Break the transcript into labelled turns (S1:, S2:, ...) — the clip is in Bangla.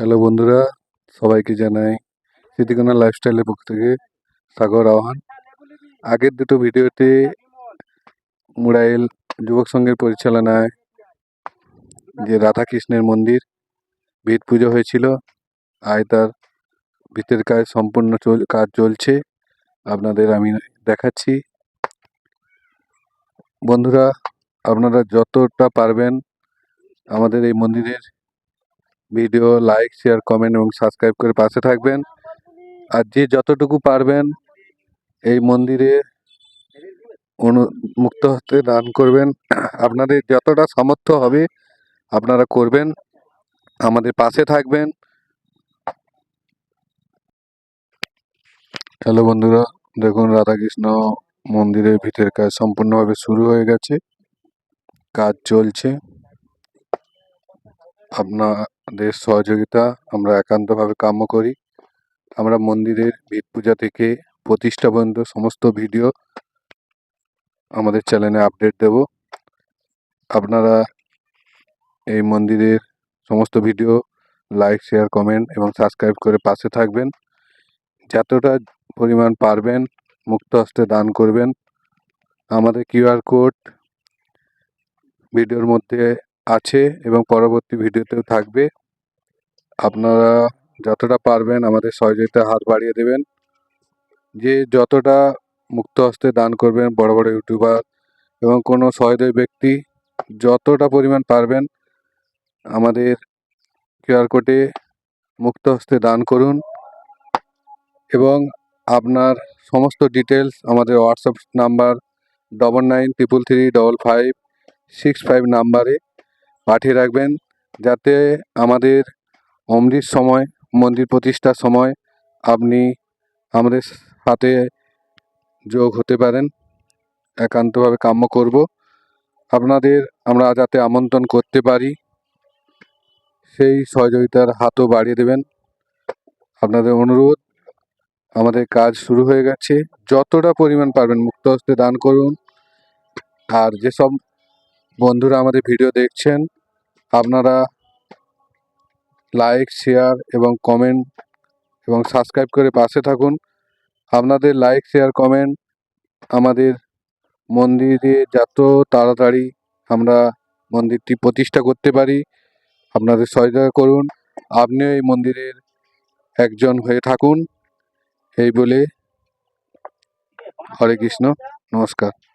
S1: হ্যালো বন্ধুরা, সবাইকে জানাই স্মৃতিকোনা লাইফস্টাইলের পক্ষ থেকে সাগর আহ্বান। আগের দুটো ভিডিওতে মুরাইল যুবক সংঘের পরিচালনায় যে রাধাকৃষ্ণের মন্দির, ভিত পুজো হয়েছিল, আজ তার ভিতের কাজ সম্পূর্ণ চল, কাজ চলছে। আপনাদের আমি দেখাচ্ছি। বন্ধুরা, আপনারা যতটা পারবেন আমাদের এই মন্দিরের ভিডিও লাইক শেয়ার কমেন্ট এবং সাবস্ক্রাইব করে পাশে থাকবেন। আর যে যতটুকু পারবেন এই মন্দিরে মুক্ত হতে দান করবেন। আপনাদের যতটা সামর্থ্য হবে আপনারা করবেন। আমাদের পাশে থাকবেন। হ্যালো বন্ধুরা, দেখুন রাধাকৃষ্ণ মন্দিরের ভিতরের কাজ সম্পূর্ণভাবে শুরু হয়ে গেছে। কাজ চলছে। আপনাদের সহযোগিতা, আমরা একান্তভাবে কাম্য করি। আমরা মন্দিরের ভিত পূজা থেকে প্রতিষ্ঠা পর্যন্ত সমস্ত ভিডিও আমাদের চ্যানেলে আপডেট দেব। আপনারা এই মন্দিরের সমস্ত ভিডিও লাইক, শেয়ার, কমেন্ট এবং সাবস্ক্রাইব করে পাশে থাকবেন। যতটা পরিমাণ পারবেন মুক্ত হস্তে দান করবেন। আমাদের কিউআর কোড ভিডিওর মধ্যে আছে এবং পরবর্তী ভিডিওতেও থাকবে। আপনারা যতটা পারবেন আমাদের সহযোগিতা হাত বাড়িয়ে দেবেন। যে যতটা মুক্ত হস্তে দান করবেন বড় বড় ইউটিউবার এবং কোনো সহৃদয় ব্যক্তি যতটা পরিমাণ পারবেন আমাদের কিউআর কোডে মুক্ত হস্তে দান করুন এবং আপনার সমস্ত ডিটেলস আমাদের WhatsApp number double nine triple three double five six five নাম্বারে পাঠিয়ে রাখবেন। যাতে আমাদের অমৃত সময়, মন্দির প্রতিষ্ঠার সময় আপনি আমাদের সাথে যোগ হতে পারেন। একান্তভাবে কাম্য করব। আপনাদের আমরা যাতে আমন্ত্রণ করতে পারি, সেই সহযোগিতার হাতও বাড়িয়ে দেবেন। আপনাদের অনুরোধ, আমাদের কাজ শুরু হয়ে গেছে। যতটা পরিমাণ পারবেন মুক্ত হস্তে দান করুন। আর যেসব বন্ধুরা আমাদের ভিডিও দেখছেন, আপনারা লাইক শেয়ার এবং কমেন্ট এবং সাবস্ক্রাইব করে পাশে থাকুন। আপনাদের লাইক শেয়ার কমেন্ট আমাদের মন্দিরে যত তাড়াতাড়ি আমরা মন্দিরটি প্রতিষ্ঠা করতে পারি, আপনাদের সহযোগিতা করুন। আপনিও এই মন্দিরের একজন হয়ে থাকুন। এই বলে হরে কৃষ্ণ, নমস্কার।